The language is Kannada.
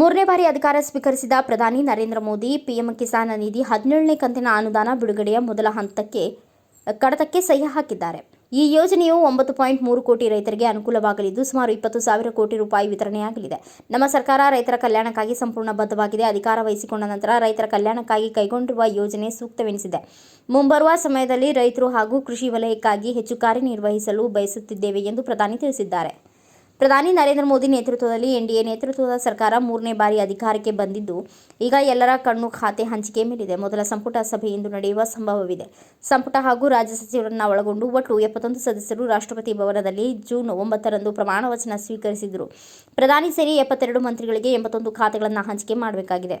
ಬಾರಿ ಅಧಿಕಾರ ಸ್ವೀಕರಿಸಿದ ಪ್ರಧಾನಿ ನರೇಂದ್ರ ಮೋದಿ, ಪಿಎಂ ಕಿಸಾನ್ ನಿಧಿ ಹದಿನೇಳನೇ ಕಂತಿನ ಅನುದಾನ ಬಿಡುಗಡೆಯ ಮೊದಲ ಹಂತಕ್ಕೆ, ಕಡತಕ್ಕೆ ಸಹಿ ಹಾಕಿದ್ದಾರೆ. ಈ ಯೋಜನೆಯು ಒಂಬತ್ತು ಪಾಯಿಂಟ್ ಮೂರು ಕೋಟಿ ರೈತರಿಗೆ ಅನುಕೂಲವಾಗಲಿದ್ದು, ಸುಮಾರು ಇಪ್ಪತ್ತು ಸಾವಿರ ಕೋಟಿ ರೂಪಾಯಿ ವಿತರಣೆಯಾಗಲಿದೆ. ನಮ್ಮ ಸರ್ಕಾರ ರೈತರ ಕಲ್ಯಾಣಕ್ಕಾಗಿ ಸಂಪೂರ್ಣ ಬದ್ಧವಾಗಿದೆ. ಅಧಿಕಾರ ವಹಿಸಿಕೊಂಡ ನಂತರ ರೈತರ ಕಲ್ಯಾಣಕ್ಕಾಗಿ ಕೈಗೊಂಡಿರುವ ಯೋಜನೆ ಸೂಕ್ತವೆನಿಸಿದೆ. ಮುಂಬರುವ ಸಮಯದಲ್ಲಿ ರೈತರು ಹಾಗೂ ಕೃಷಿ ವಲಯಕ್ಕಾಗಿ ಹೆಚ್ಚು ಕಾರ್ಯನಿರ್ವಹಿಸಲು ಬಯಸುತ್ತಿದ್ದೇವೆ ಎಂದು ಪ್ರಧಾನಿ ತಿಳಿಸಿದ್ದಾರೆ. ಪ್ರಧಾನಿ ನರೇಂದ್ರ ಮೋದಿ ನೇತೃತ್ವದಲ್ಲಿ ಎನ್ಡಿಎ ನೇತೃತ್ವದ ಸರ್ಕಾರ ಮೂರನೇ ಬಾರಿ ಅಧಿಕಾರಕ್ಕೆ ಬಂದಿದ್ದು, ಈಗ ಎಲ್ಲರ ಕಣ್ಣು ಖಾತೆ ಹಂಚಿಕೆ ಮೇಲಿದೆ. ಮೊದಲ ಸಂಪುಟ ಸಭೆ ಇಂದು ನಡೆಯುವ ಸಂಭವವಿದೆ. ಸಂಪುಟ ಹಾಗೂ ರಾಜ್ಯ ಸಚಿವರನ್ನ ಒಳಗೊಂಡು ಒಟ್ಟು ಎಪ್ಪತ್ತೊಂದು ಸದಸ್ಯರು ರಾಷ್ಟ್ರಪತಿ ಭವನದಲ್ಲಿ ಜೂನ್ ಒಂಬತ್ತರಂದು ಪ್ರಮಾಣ ವಚನ ಸ್ವೀಕರಿಸಿದರು. ಪ್ರಧಾನಿ ಸೇರಿ ಎಪ್ಪತ್ತೆರಡು ಮಂತ್ರಿಗಳಿಗೆ ಎಂಬತ್ತೊಂದು ಖಾತೆಗಳನ್ನು ಹಂಚಿಕೆ ಮಾಡಬೇಕಾಗಿದೆ.